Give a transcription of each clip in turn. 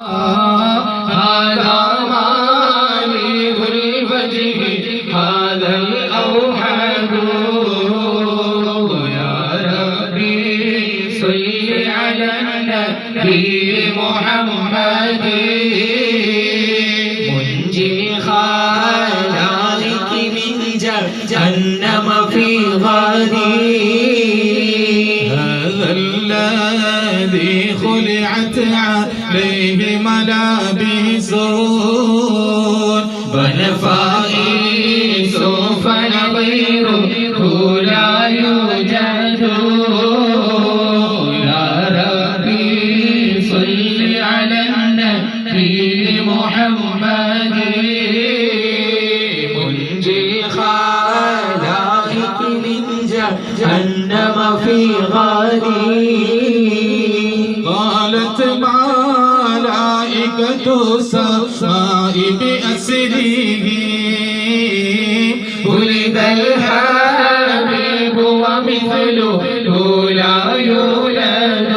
هذا مالك الوجه هذا الأوحد ربي صل على النبي محمد منجي الخلائق من جهنم في غدي خلعت عليه ملابس ونفائس فنظيره لا يوجد. يا ربي صل على النبي محمد. منجي الخلائق من جهنم في غدي قالت ملائكة السماء بأسره؟ ولد الحبيب ومثله لا يولد.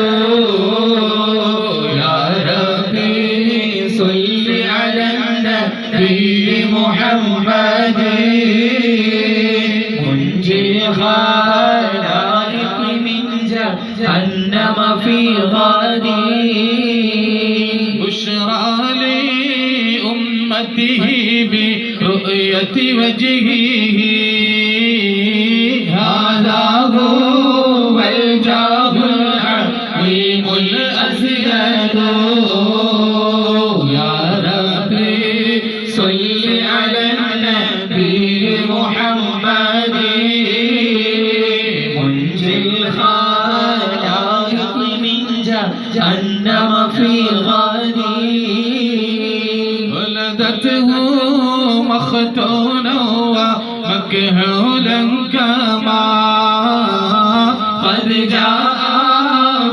يا ربي صل على النبي محمد. جهنم في غدي بشرى لأمته برؤية وجهه. هذا هو الجاه العظيم الأزيد. يا ربي صل على النبي محمد. جهنم في غدي ولدته مختونا ومكهولا كما قد جاء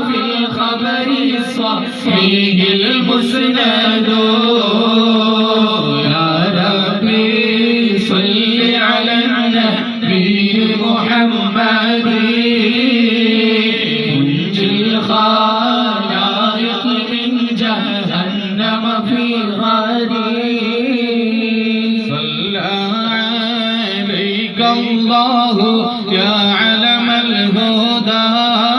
في الخبر الصحيح المسند. يا ربي صل على النبي محمد. الله يا علم الهدى.